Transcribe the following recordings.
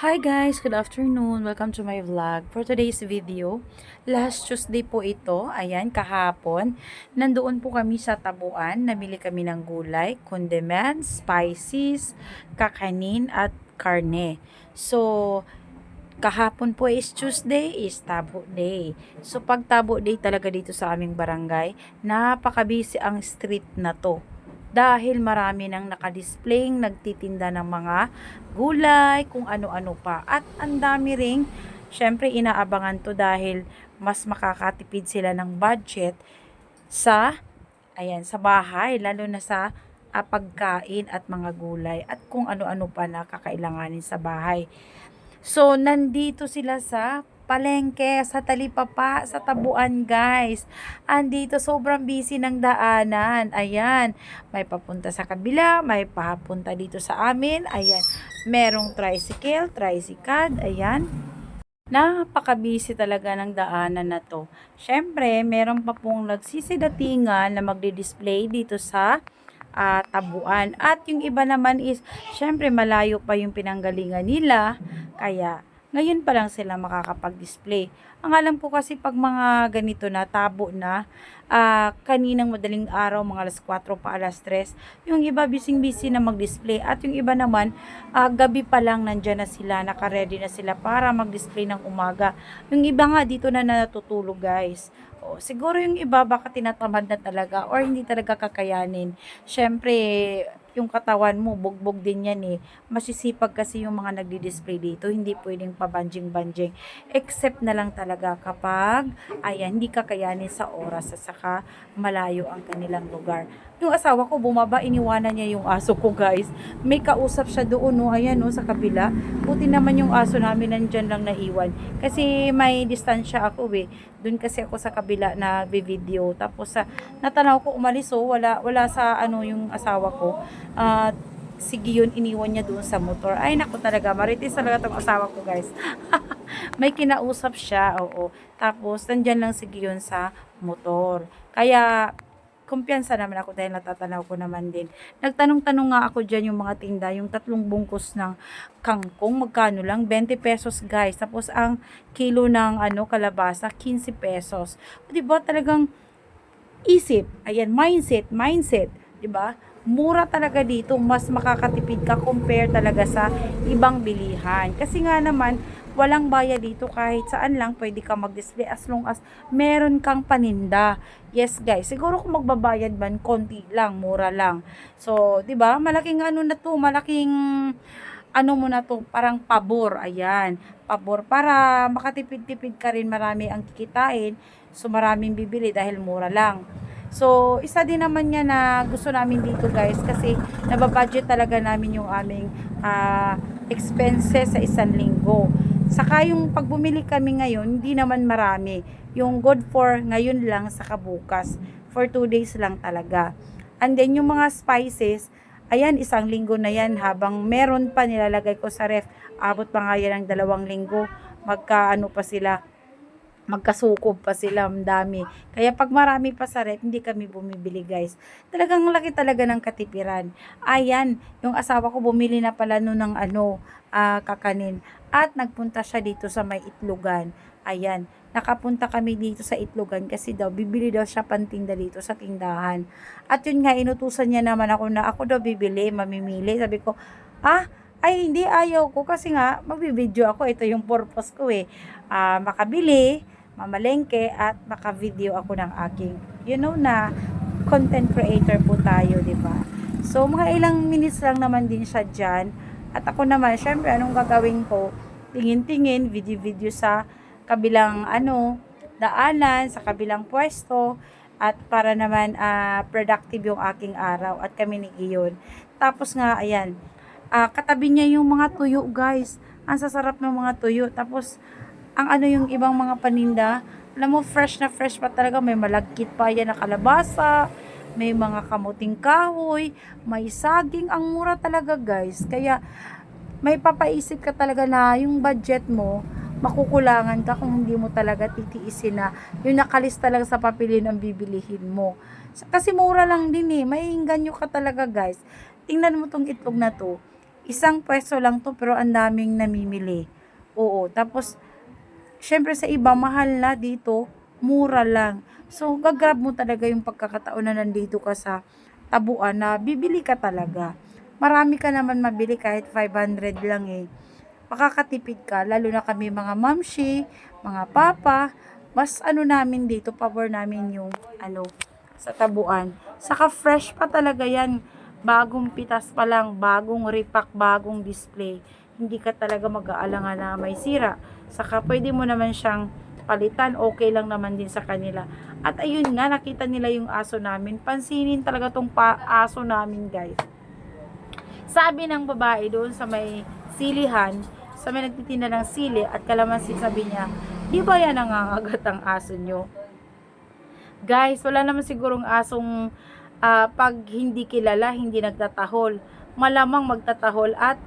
Hi guys, good afternoon. Welcome to my vlog. For today's video, last Tuesday po ito, ayan, kahapon, nandoon po kami sa tabuan, namili kami ng gulay, condiments, spices, kakanin, at karne. So, kahapon po is Tuesday, is Tabo Day. So, pag Tabo Day talaga dito sa aming barangay, napakabisi ang street na to dahil marami nang nakadisplaying nagtitinda ng mga gulay, kung ano-ano pa. At ang dami ring, syempre inaabangan to dahil mas makakatipid sila ng budget sa, ayan, sa bahay, lalo na sa ah, pagkain at mga gulay at kung ano-ano pa na kakailanganin sa bahay. So, nandito sila sa palengke, sa talipapa, sa tabuan, guys. Andito, sobrang busy ng daanan. Ayan, may papunta sa kabila, may papunta dito sa amin. Ayan, merong tricycle, tricycad, ayan. Napaka-busy talaga ng daanan na to. Siyempre, meron pa pong nagsisidatingan na magdi-display dito sa ah, tabuan. At yung iba naman is, syempre malayo pa yung pinanggalingan nila. Kaya, ngayon pa lang sila makakapag-display. Ang alam ko kasi pag mga ganito na, tabo na, ah, kaninang madaling araw, mga alas 4 pa alas 3, yung iba bising-busy na mag-display. At yung iba naman, ah, gabi pa lang nandyan na sila, naka-ready na sila para mag-display ng umaga. Yung iba nga dito na natutulog guys. O, siguro yung iba baka tinatamad na talaga or hindi talaga kakayanin. Siyempre, yung katawan mo, bugbog din yan eh. Masisipag kasi yung mga nagdi-display dito. Hindi pwedeng pabanjing-banjing. Except na lang talaga kapag, ayan, hindi kakayanin sa oras at saka malayo ang kanilang lugar. Yung asawa ko, bumaba, iniwanan niya yung aso ko, guys. May kausap siya doon, no, ayan, no, sa kabila. Buti naman yung aso namin nandyan lang naiwan. Kasi may distansya ako, eh. Doon kasi ako sa kabila na video. Tapos, sa natanaw ko umalis, oh, wala, wala sa, ano, yung asawa ko. At, sige yun, iniwan niya doon sa motor. Ay, naku talaga, maritis talaga tong asawa ko, guys. may kinausap siya, oo. Tapos, nandyan lang sige yun sa motor. Kaya, kumpiyansa naman ako dahil natatanaw ko naman din. Nagtanong-tanong nga ako dyan yung mga tinda, yung tatlong bungkus ng kangkong, magkano lang? 20 pesos guys. Tapos ang kilo ng ano, kalabasa, 15 pesos. O, diba talagang isip, ayan, mindset, mindset, 'di ba? Mura talaga dito, mas makakatipid ka compare talaga sa ibang bilihan. Kasi nga naman, walang bayad dito kahit saan lang pwede ka mag-display as long as meron kang paninda. Yes guys, siguro kung magbabayad man, konti lang, mura lang. So, 'di ba? Malaking ano na 'to, malaking ano mo na to, parang pabor, ayan, pabor, para makatipid-tipid ka rin, marami ang kikitain, so maraming bibili dahil mura lang. So, isa din naman niya na gusto namin dito guys, kasi nababudget talaga namin yung aming ah, expenses sa isang linggo. Saka yung pag bumili kami ngayon, hindi naman marami. Yung good for ngayon lang sa kabukas. For 2 days lang talaga. And then yung mga spices, ayan, isang linggo na yan habang meron pa nilalagay ko sa ref. Abot pa nga yan ng dalawang linggo. Magkaano pa sila, magkasukob pa sila, ang dami. Kaya pag marami pa sa ref, hindi kami bumibili guys. Talagang laki talaga ng katipiran. Ayan, yung asawa ko bumili na pala no ng ano, ah, kakanin. At nagpunta siya dito sa may itlogan. Ayan, nakapunta kami dito sa itlogan kasi daw, bibili daw siya pantinda dito sa tindahan. At yun nga, inutusan niya naman ako na ako daw bibili, mamimili. Sabi ko, ah, ay hindi, ayaw ko kasi nga, magbibideo ako. Ito yung purpose ko eh. Ah, makabili, mamalengke, at makavideo ako ng aking, you know na, content creator po tayo, di ba? So, mga ilang minutes lang naman din siya dyan. At ako naman, syempre, anong gagawin ko? Tingin-tingin, video-video sa kabilang, ano, daanan, sa kabilang pwesto, at para naman ah, productive yung aking araw at kami ni Iyon. Tapos nga, ayan, ah, katabi niya yung mga tuyo, guys. Ang sasarap ng mga tuyo. Tapos, ang ano yung ibang mga paninda, alam mo, fresh na fresh pa talaga. May malagkit pa yan na kalabasa, may mga kamuting kahoy, may saging. Ang mura talaga, guys. Kaya, may papaisip ka talaga na yung budget mo, makukulangan ka kung hindi mo talaga titiisin na yung nakalista lang sa papelin ang bibilihin mo. Kasi mura lang din eh. May inganyo ka talaga guys. Tingnan mo tong itlog na to. isang pwesto lang to pero ang daming namimili. Oo, tapos syempre sa iba mahal na dito, mura lang. So gagrab mo talaga yung pagkakataon na nandito ka sa tabuan na bibili ka talaga. Marami ka naman mabili kahit 500 lang eh. Makakatipid ka, lalo na kami mga mamshi, mga papa, mas ano namin dito, power namin yung ano, sa tabuan. Saka fresh pa talaga yan. Bagong pitas pa lang, bagong repack, bagong display. Hindi ka talaga mag-aalangan na may sira. Saka pwede mo naman siyang palitan, okay lang naman din sa kanila. At ayun nga, nakita nila yung aso namin. Pansinin talaga tong pa aso namin, guys. Sabi ng babae doon sa may silihan, sa may nagtitinda ng sili at kalamansi, sabi niya, di ba yan nangangagat ang aso nyo? Guys, wala naman sigurong asong ah, pag hindi kilala, hindi nagtatahol. Malamang magtatahol at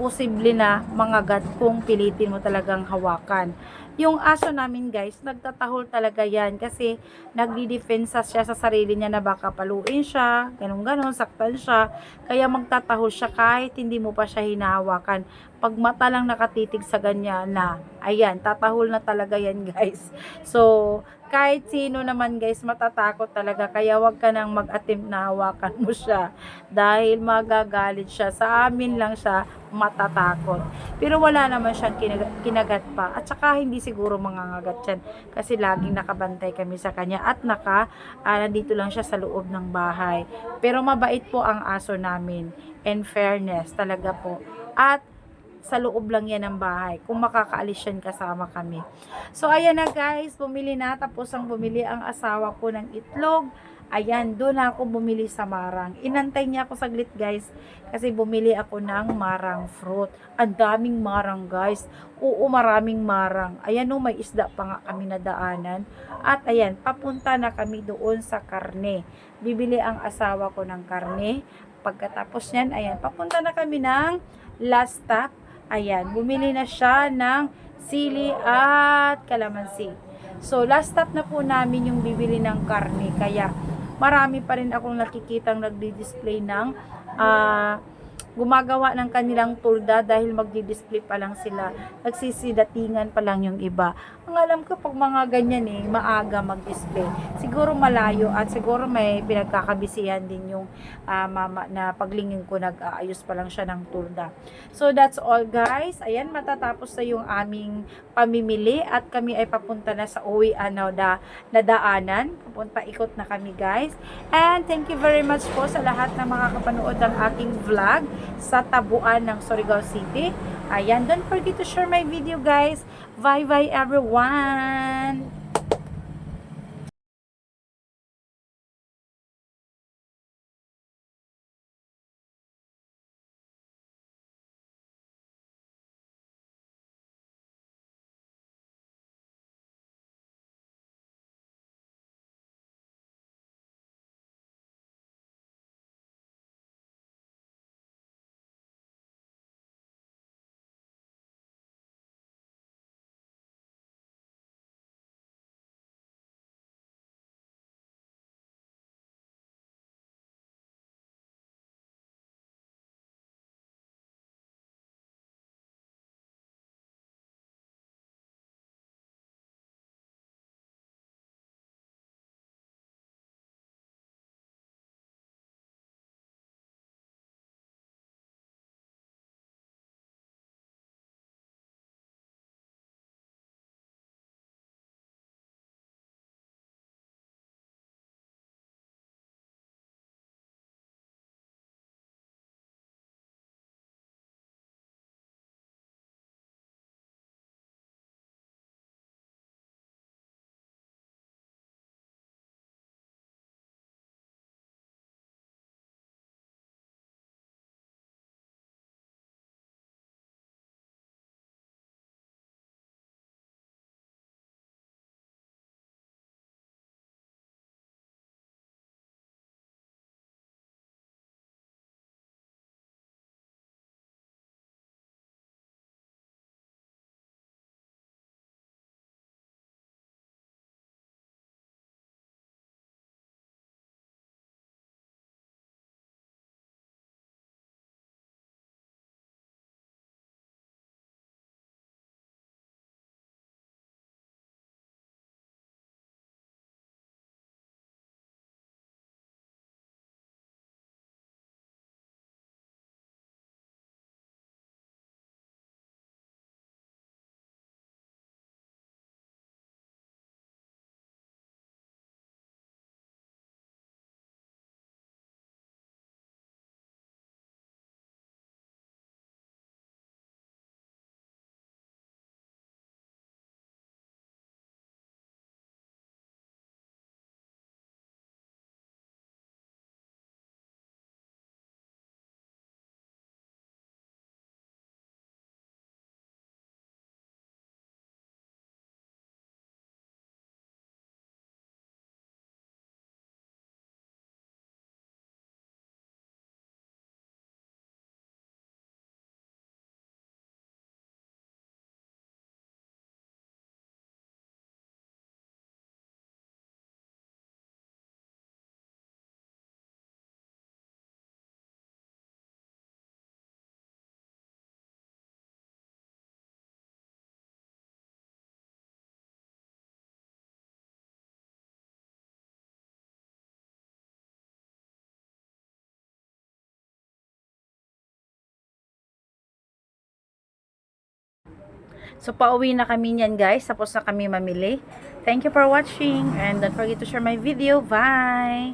posible na mangagat kung pilitin mo talagang hawakan. Yung aso namin guys, nagtatahol talaga yan kasi nagdi-defensa siya sa sarili niya na baka paluin siya, ganun ganon saktan siya. Kaya magtatahol siya kahit hindi mo pa siya hinahawakan. Pag mata lang nakatitig sa ganyan na, ayan, tatahol na talaga yan guys. So, kahit sino naman guys, matatakot talaga. Kaya wag ka nang mag-attempt na hawakan mo siya. Dahil magagalit siya. Sa amin lang siya matatakot. Pero wala naman siyang kinagat, kinagat pa. At saka hindi siguro mangangagat yan. Kasi laging nakabantay kami sa kanya. At naka, ah, nandito lang siya sa loob ng bahay. Pero mabait po ang aso namin. And fairness talaga po. At sa loob lang yan ng bahay. Kung makakaalis yan kasama kami. So, ayan na guys. Bumili na. Tapos ang bumili ang asawa ko ng itlog. Ayan, doon ako bumili sa marang. Inantay niya ako saglit guys. Kasi bumili ako ng marang fruit. Ang daming marang guys. Oo, maraming marang. Ayan o, may isda pa nga kami nadaanan. At ayan, papunta na kami doon sa karne. Bibili ang asawa ko ng karne. Pagkatapos niyan, ayan, papunta na kami ng last stop. Ayan, bumili na siya ng sili at kalamansi. So, last stop na po namin yung bibili ng karne. Kaya, marami pa rin akong nakikitang nagdi-display ng ah, gumagawa ng kanilang tulda dahil magdi-display pa lang sila. Nagsisidatingan pa lang yung iba. Ang alam ko, pag mga ganyan eh, maaga mag-display. Siguro malayo at siguro may pinagkakabisihan din yung ah, mama na paglingin ko nag-aayos pa lang siya ng tulda. So that's all guys. Ayan, matatapos na yung aming pamimili at kami ay papunta na sa uwi ano da nadaanan. Papunta ikot na kami guys. And thank you very much po sa lahat na makakapanood ng aking vlog sa tabuan ng Surigao City. Ayan, don't forget to share my video guys. Bye bye everyone! So, pauwi na kami niyan guys. Tapos na kami mamili. Thank you for watching. And don't forget to share my video. Bye!